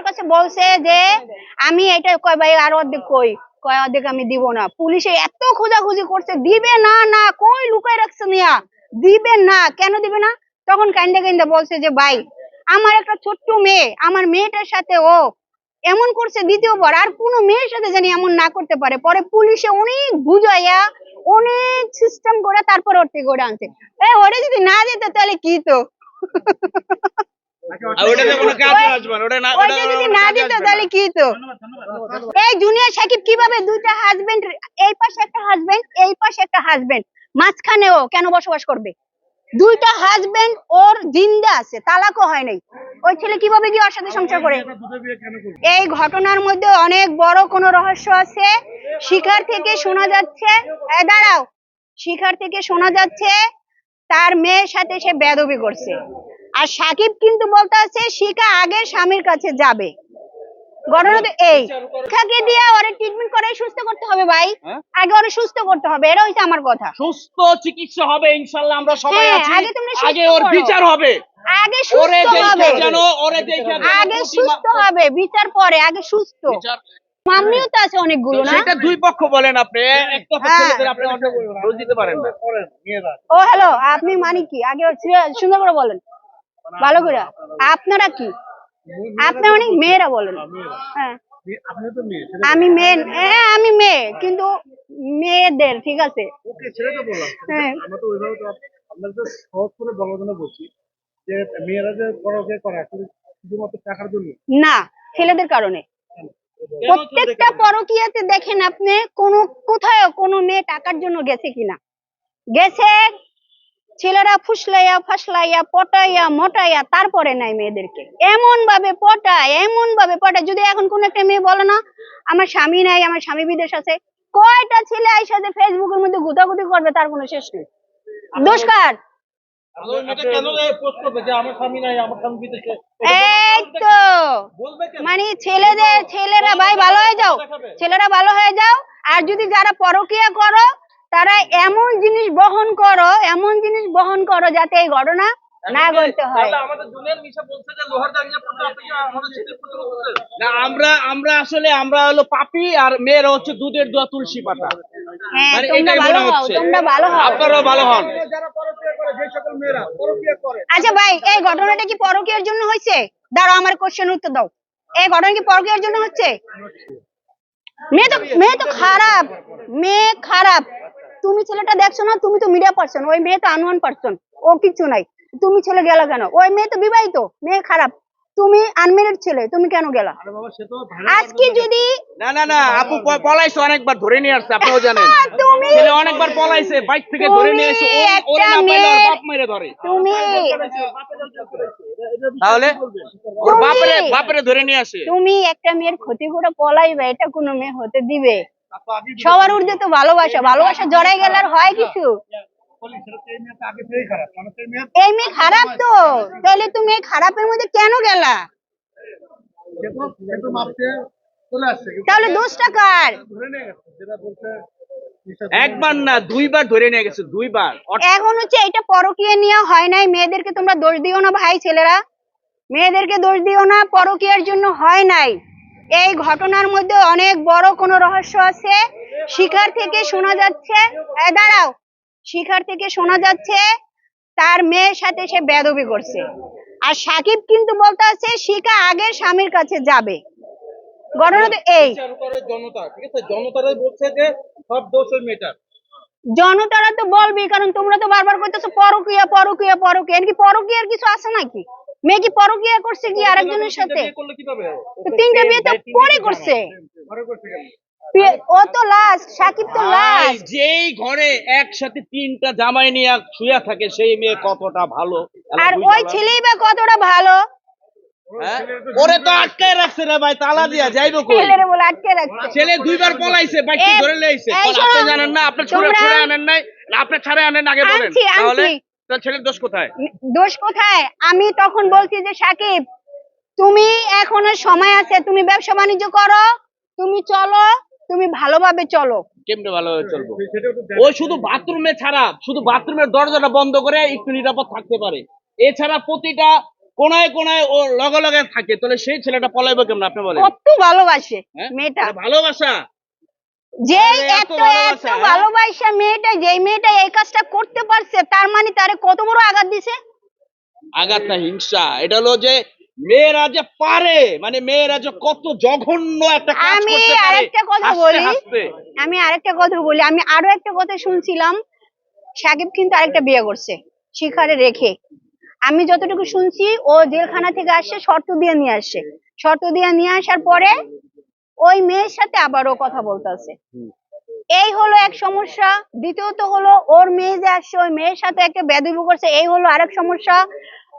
পুলিশের কাছে বলছে যে, আমি এটা কয় ভাই, আর অর্ধেক কই? কয়, অর্ধেক আমি দিব না। পুলিশে এত খোঁজাখুঁজি করছে, দিবে না না, কই লুকাই রাখছে নিয়া দিবে না, কেন দিবে না? তখন কান্দে কান্দে বলছে যে, ভাই, আমার একটা ছোট্ট মেয়ে, আমার মেয়েটার সাথে ও এমন করছে দ্বিতীয়বার, আর কোনো মেয়ের সাথে জানি এমন না করতে পারে। পরে পুলিশে অনেক বুঝাইয়া, অনেক সিস্টেম করে তারপর ওর থেকে ওটা আনছে ওটা যদি না দিত তাহলে কি তো ওটাতে কোনো কাজে আসবে না ওটা না ওইটা যদি না দিত তাহলে কি তো এই জুনিয়র সাকিব কীভাবে দুইটা হাজবেন্ড এই পাশে একটা হাজবেন্ড এই পাশে একটা হাজবেন্ড মাঝখানে কেন বসবাস করবে? দুইটা হাজবেন্ড ওর জিন্দা আছে তালাকও হয় নাই। ওই ছেলে কীভাবে গিয়ে ওর সাথে সংসার করে? এই ঘটনার মধ্যে অনেক বড় কোনো রহস্য আছে। শিখার থেকে শোনা যাচ্ছে দাঁড়াও। শিখার থেকে শোনা যাচ্ছে তার মেয়ের সাথে সে বেদবি করছে। আর সাকিব কিন্তু বলতে আছে শিখা আগে স্বামীর কাছে যাবে। ঘটনা এই শিখাকে দিয়ে ওরে ট্রিটমেন্ট করে সুস্থ করতে হবে ভাই। হ্যাঁ? আগে ওরে সুস্থ করতে হবে এটা হচ্ছে আমার কথা। সুস্থ চিকিৎসা হবে ইনশাল্লাহ আমরা সবাই হ্যাঁ, আছি। আগে সুস্থ ওর বিচার হবে। আগে সুস্থ হবে। আগে সুস্থ বিচার পরে আগে সুস্থ। মামনিও তো আছে অনেকগুলো না? সেটা দুই পক্ষ বলেন আপনি। একটা হ্যাঁ। আপনি অনেক দোষ দিতে পারেন না। ও হ্যালো আপনি মানে কি? আগে সুন্দর করে বলেন। ভালো করে। আপনারা কি? আপনি অনেক মেয়েরা বলেন। হ্যাঁ মেয়ে আমি মেয়ে হ্যাঁ আমি মেয়ে কিন্তু মেয়েদের ঠিক আছে? ওকে ছেলেটা বললাম। হ্যাঁ। আমরা তো ওইভাবে তো আপনার তো সহজ করে বলার জন্য বলছি যে মেয়েরা যে পরকে করে শুধুমাত্র টাকার জন্য? না ছেলেদের কারণে। প্রত্যেকটা পরকিয়াতে দেখেন আপনি কোন কোথায় কোনো মেয়ে টাকার জন্য গেছে কিনা। গেছে ছেলেরা ফুসলাইয়া ফাসলাইয়া পটাইয়া মোটাইয়া তারপরে নাই মেয়েদেরকে। এমন ভাবে পটায় এমন ভাবে পটায়। যদি এখন কোন একটা মেয়ে বলে না আমার স্বামী নাই আমার স্বামী বিদেশ আছে কয়টা ছেলে আইসা যে ফেসবুকের মধ্যে গুতাগুতি করবে তার কোনো শেষ নেই। দোষকার মানে ছেলেদের ছেলেরা ভাই ভালো হয়ে যাও। ছেলেরা ভালো হয়ে যাও। আর যদি যারা পরকিয়া করো তারা এমন জিনিস বহন করো এমন জিনিস বহন করো যাতে এই ঘটনা না ঘটতে হয়? না আমরা আমরা আসলে আমরা হলো পাপি আর মেয়েরা হচ্ছে দুধের দোয়া তুলসী পাতা। হ্যাঁ মানে তোমরা এটাই ভালো হও হচ্ছে। তোমরা ভালো হও। আপনারাও ভালো হন। যারা পরকিয়া করে যে সকল মেয়েরা পরকিয়া করে। আচ্ছা ভাই এই ঘটনাটা কি পরকিয়ার জন্য হয়েছে? দাঁড়াও আমার কোশ্চেন উত্তর দাও। এই ঘটনা কি পরকিয়ার জন্য হচ্ছে? মেয়ে তো মেয়ে তো খারাপ মেয়ে খারাপ। তুমি ছেলেটা দেখছ না তুমি তো মিডিয়া পার্সন ওই মেয়ে তো আনওয়ান পার্সন ও কিছু নাই। তুমি ছেলে গেলা কেন? ওই মেয়ে তো বিবাহিত মেয়ে খারাপ। তুমি আনমেরিড ছেলে তুমি কেন গেলা? আরে বাবা সে তো আজকে যদি না না না আপু পলাইছে অনেকবার ধরে নিয়ে আসছে আপনিও জানেন। তুমি ছেলে অনেকবার পলাইছে বাইক থেকে ধরে নিয়ে এসে ও- ওরে না পাইলে ওর বাপ মেরে ধরে। তুমি তাহলে ওর বাপরে বাপরে ধরে নিয়ে আসে। তুমি একটা মেয়ের ক্ষতি করে পলাইবে এটা কোনো মেয়ে হতে দিবে। সবার ঊর্ধ্বে তো ভালোবাসা ভালোবাসা জড়াই গেলে আর হয় কিছু? এই থেকেই খারাপ। মানে সেই মেয়ে খারাপ তো। তাহলে তুমি এই খারাপের মধ্যে কেন গেলা? তাহলে দোষটা কার? ধরে নিয়ে গেছে যেটা বলতে একবার না দুইবার ধরে নিয়ে গেছে দুইবার। অট- এখন হচ্ছে এটা পরকীয়া নিয়ে হয় নাই মেয়েদেরকে তোমরা দোষ দিও না ভাই ছেলেরা। মেয়েদেরকে দোষ দিও না পরকীয়ার জন্য হয় নাই। এই ঘটনার মধ্যে অনেক বড় কোনো রহস্য আছে। শিখার থেকে শোনা যাচ্ছে দাঁড়াও। শিখার থেকে শোনা যাচ্ছে তার মেয়ের সাথে সে বেদবি করছে। আর সাকিব কিন্তু বলতে আছে শিখা আগে স্বামীর কাছে যাবে। ঘটনা তো এই। জনতা ঠিক আছে? জনতারাই বলছে যে সব দোষ ওই মেয়েটার। জনতারা তো বলবি কারণ তোমরা তো বারবার কইতেছো পরকিয়া পরকিয়া পরকিয়া। এর কি পরকিয়ার কিছু আছে নাকি? মেয়ে কি পরকিয়া করছে কি আরেকজনের সাথে? তিনটা বিয়ে তো পরে করছে। ঘরে করছে কেন? বিয়ে- ও তো লাস্ট সাকিব তো লাস্ট যেই ঘরে একসাথে তিনটা জামাই নিয়ে শুয়ে থাকে সেই মেয়ে কতটা ভালো? আর ওই। ছেলেই বা কতটা ভালো? হ্যাঁ? ওরে তো আটকায় রাখছে রে ভাই তালা দিয়া যাইবো কই? ছেলেরে বলে আটকে রাখছে। ছেলে দুইবার পলাইছে বাইকটা এ- ধরে লইছে। আপনি জানেন না আপনি ছুড়ে ছুড়ে আনেন নাই না আপনি ছাড়ে আনেন আগে বলেন। তাহলে ছেলের দোষ কোথায়? দোষ কোথায়? আমি তখন বলছি যে সাকিব তুমি এখনও সময় আছে তুমি ব্যবসা বাণিজ্য করো তুমি চলো তুমি ভালোভাবে চলো। কেমনে ভালোভাবে চলবো? ওই শুধু বাথরুমে ছাড়া শুধু বাথরুমের দরজাটা বন্ধ করে একটু নিরাপদ থাকতে পারে। এছাড়া প্রতিটা কোনায় কোনায় ও লগে লগে থাকে তাহলে সেই ছেলেটা পলাইবে কেমন? আপনি বলেন। কত ভালোবাসে হ্যাঁ? মেয়েটা। ভালোবাসা! যে আরে এত এত এত ভালোবাসা, হ্যাঁ? মেয়েটা যে মেয়েটা এই কাজটা করতে পারছে তার মানে তারে কত বড় আঘাত দিছে? আঘাত না হিংসা। এটা হলো যে মেয়েরা যে পারে মানে মেয়েরা যে কত জঘন্য একটা কাজ আমি আরেকটা কথা বলি আমি আরেকটা কথা বলি আমি আরও একটা কথা শুনছিলাম সাকিব কিন্তু আরেকটা বিয়ে করছে শিখারে রেখে। আমি যতটুকু শুনছি ও জেলখানা থেকে আসছে শর্ত দিয়ে নিয়ে আসছে। শর্ত দিয়ে নিয়ে আসার পরে ওই মেয়ের সাথে আবারও কথা বলতেছে। এই হলো এক সমস্যা। দ্বিতীয়ত হলো ওর মেয়ে যে আসছে ওই মেয়ের সাথে একটা বেদবি করছে এই হলো আরেক সমস্যা।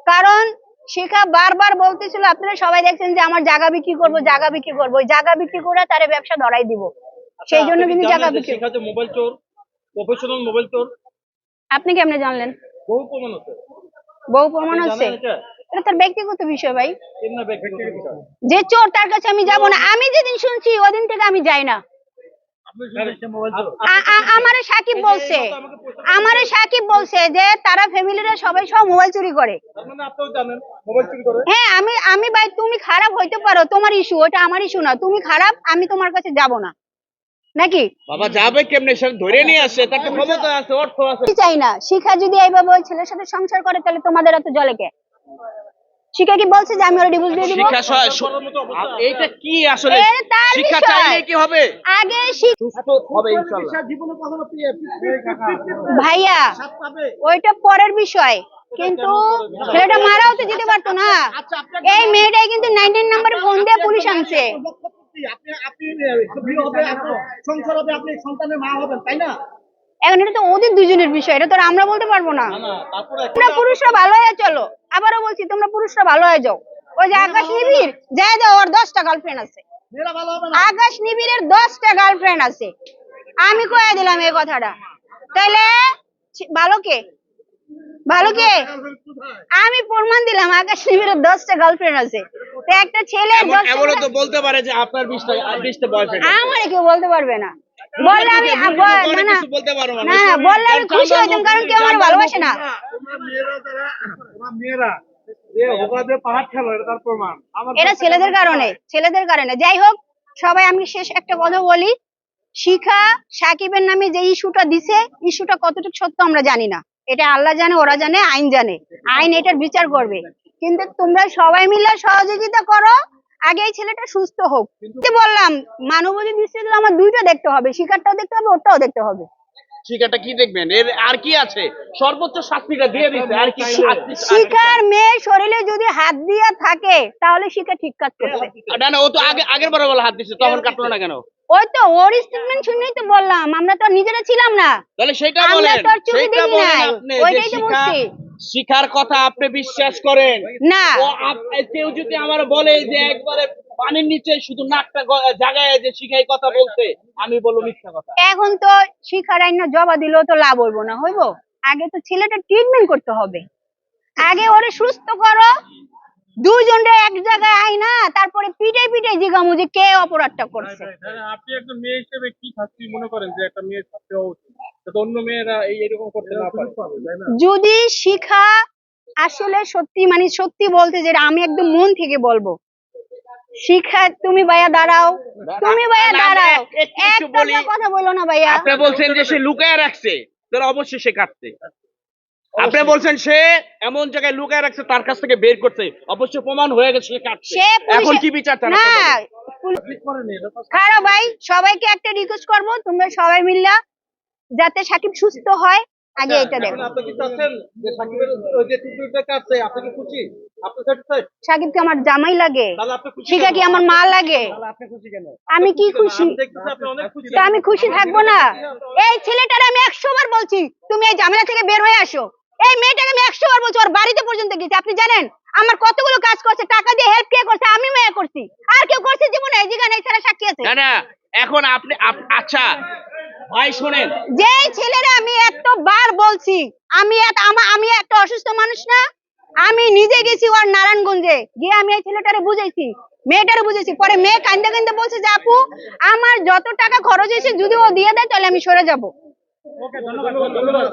কারণ শিখা বারবার বলতেছিল আপনারা সবাই দেখছেন যে আমার জায়গা বিক্রি করব জায়গা বিক্রি করব। ওই জায়গা বিক্রি করে তারে ব্যবসা ধরাই দিব। সেই জন্য কিন্তু জায়গা বিক্রি মোবাইল চোর? প্রফেশনাল মোবাইল চোর? আপনি কেমনে জানলেন? বহু প্রমাণ আছে। বউ প্রমাণ হচ্ছে এটা? তার ব্যক্তিগত বিষয় ভাই। এমনি ব্যক্তিগত বিষয়। যে চোর তার কাছে আমি যাব না। আমি যেদিন শুনছি ওদিন থেকে আমি যাই না। আপনি শুনেছেন মোবাইল চোর আ- আ- আমারে সাকিব বলছে। আমারে সাকিব বলছে যে তারা ফ্যামিলিরা সবাই সব মোবাইল চুরি করে। তার মানে আপনিও জানেন মোবাইল চুরি করে? হ্যাঁ আমি আমি ভাই তুমি খারাপ হইতে পারো। তোমার ইস্যু ওটা আমার ইস্যু না। তুমি খারাপ আমি তোমার কাছে যাব না। নাকি? বাবা যাবে কেমনে? সে ধরে নিয়ে আসে তার ক্ষমতা আছে অর্থ আছে। চাই না। শিখা যদি এইভাবে ওই ছেলের সাথে সংসার করে তাহলে তোমাদের এত জলে কে? শিখা কি বলছে যে আমি ওরা ডিভোর্স দিয়ে দিব শিক্ষা এইটা কি আসলে শিক্ষা চাইলে কি হবে আগে সুস্থ হবে ইনশাআল্লাহ জীবনে কখনো পেয়ে ভাইয়া ওইটা পরের বিষয় কিন্তু ছেলেটা মারাও তো যেতে পারতো না এই মেয়েটাই কিন্তু নাইনটিন নাম্বারে ফোন দিয়ে পুলিশ আনছে আপনি আপনি হবে আপনার সংসার হবে আপনি সন্তানের মা হবেন তাই না এখন এটা তো ওদের দুজনের বিষয় এটা তো আমরা বলতে পারব না। তোমরা পুরুষরা ভালো হয়ে চলো আবারও বলছি তোমরা পুরুষরা ভালো হয়ে যাও। ওই যে আকাশ নিবিড় যাই দাও ওর দশটা গার্লফ্রেন্ড আছে। আকাশ নিবিড়ের দশটা গার্লফ্রেন্ড আছে। আমি কয়ে দিলাম এই কথাটা। তাহলে ছি- ভালো কে ভালো কে আমি প্রমাণ দিলাম আকাশ নিবিড়ের দশটা গার্লফ্রেন্ড আছে। তো একটা ছেলে এমন এমনও তো বলতে পারে যে আপনার বিশটা বিশটা বয়ফ্রেন্ড আমার কেউ বলতে পারবে না। বললে আমি না না। বলতে পারো না না বললে আমি খুশি হইতাম কারণ কেউ আমার ভালোবাসে না। তোমরা মেয়েরা যারা তোমরা মেয়েরা যে হোকা দিয়ে পাহাড় খেলো এটা তার প্রমাণ। আমার এটা ছেলেদের কারণে ছেলেদের কারণে। যাই হোক সবাই আমি শেষ একটা কথা বলি। শিখা সাকিবের নামে যে ইস্যুটা দিছে ইস্যুটা কতটুকু সত্য আমরা জানি না। এটা আল্লাহ জানে ওরা জানে আইন জানে। আইন এটার বিচার করবে। কিন্তু তোমরা সবাই মিলে সহযোগিতা করো আগে এই ছেলেটা সুস্থ হোক। বললাম? দৃষ্টিতে আমার দুইটা দেখতে হবে। শিকারটাও দেখতে হবে ওটাও দেখতে হবে। শিক্ষাটা কি দেখবেন? এর আর কি আছে? সর্বোচ্চ শাস্তিটা দিয়ে দিচ্ছে। আর কি শাস্তি- আর কি- শিকার মেয়ের শরীরে যদি হাত দিয়া থাকে তাহলে শিকার ঠিক কাজ করছে না না ও তো আগে আগের বার বলে হাত দিচ্ছে তখন কাটলো না কেন? ওই তো ওর স্টেটমেন্ট শুনেই তো বললাম আমরা তো আর নিজেরা ছিলাম না। তাহলে সেটা আমরা তো আর চোখে দেখি নাই। ওইটাই তো বলছি। শিখার কথা আপনি বিশ্বাস করেন? না। কেউ যদি আমার বলে যে একবারে পানির নিচে শুধু নাকটা জাগায় যে শিখাই কথা বলতে আমি বলব মিথ্যা কথা। এখন তো শিখার আইন জবা দিলেও তো লাভ হইবো না হইব? আগে তো ছেলেটা ট্রিটমেন্ট করতে হবে। আগে ওরে সুস্থ করো দুইজনরে এক জায়গায় আই না তারপরে পিটাই পিটাই জিগামু যে কে অপরাধটা করছে। আপনি একজন মেয়ে হিসেবে কি শাস্তি মনে করেন যে একটা মেয়ের শাস্তি হওয়া উচিত অন্য মেয়েরা এই এরকম করতে না পারে। যদি শিখা আসলে সত্যি মানে সত্যি বলতে যেটা আমি একদম মন থেকে বলব। শিখা তুমি ভাইয়া দাঁড়াও তুমি ভাইয়া দাঁড়াও। এক- একটু একটু একটা কথা বলো না ভাইয়া। আপনি বলছেন যে সে লুকায় রাখছে তাহলে অবশ্যই সে কাটছে আপনি বলছেন সে এমন জায়গায় লুকায় রাখছে তার কাছ থেকে বের করছে। অবশ্যই প্রমাণ হয়ে গেছে সে কাটছে। এখন কি বিচার না খারাপ ভাই সবাইকে একটা রিকোয়েস্ট করব তোমরা সবাই মিল্লা যাতে সাকিব সুস্থ হয় আগে এটা দেখো। আপনি কি চাচ্ছেন যে সাকিবের ওই যে টুকরোটা কাটছে আপনি কি খুশি? আপনি স্যাটিসফাইড সাকিবকে আমার জামাই লাগে। তাহলে আপনি খুশি শিখা? কি আমার মা লাগে। তাহলে আপনি খুশি কেন? আমি কি খুশি আমি আপনি অনেক খুশি। তা আমি খুশি থাকব না। এই ছেলেটার আমি একশো বার বলছি তুমি এই ঝামেলা থেকে বের হয়ে আসো। এই মেয়েটাকে আমি একশো বার বলছি ওর বাড়িতে পর্যন্ত গেছি। আপনি জানেন আমার কতগুলো কাজ করছে টাকা দিয়ে হেল্প কে করছে আমি মেয়ে করছি। আর কেউ করছে জীবনে এই যেখানে এই ছেলে সাক্ষী আছে। না না এখন আপনি আচ্ছা ভাই শোনেন। যে ছেলেরা আমি এতবার বলছি আমি এত- আমি একটা অসুস্থ মানুষ না আমি নিজে গেছি ওর নারায়ণগঞ্জে গিয়ে আমি এই ছেলেটারে বুঝাইছি মেয়েটারে বুঝেছি পরে মেয়ে কান্দে কান্দে বলছে যে আপু আমার যত টাকা খরচ হয়েছে যদি ও দিয়ে দেয় তাহলে আমি সরে যাব। ওকে ধন্যবাদ ধন্যবাদ।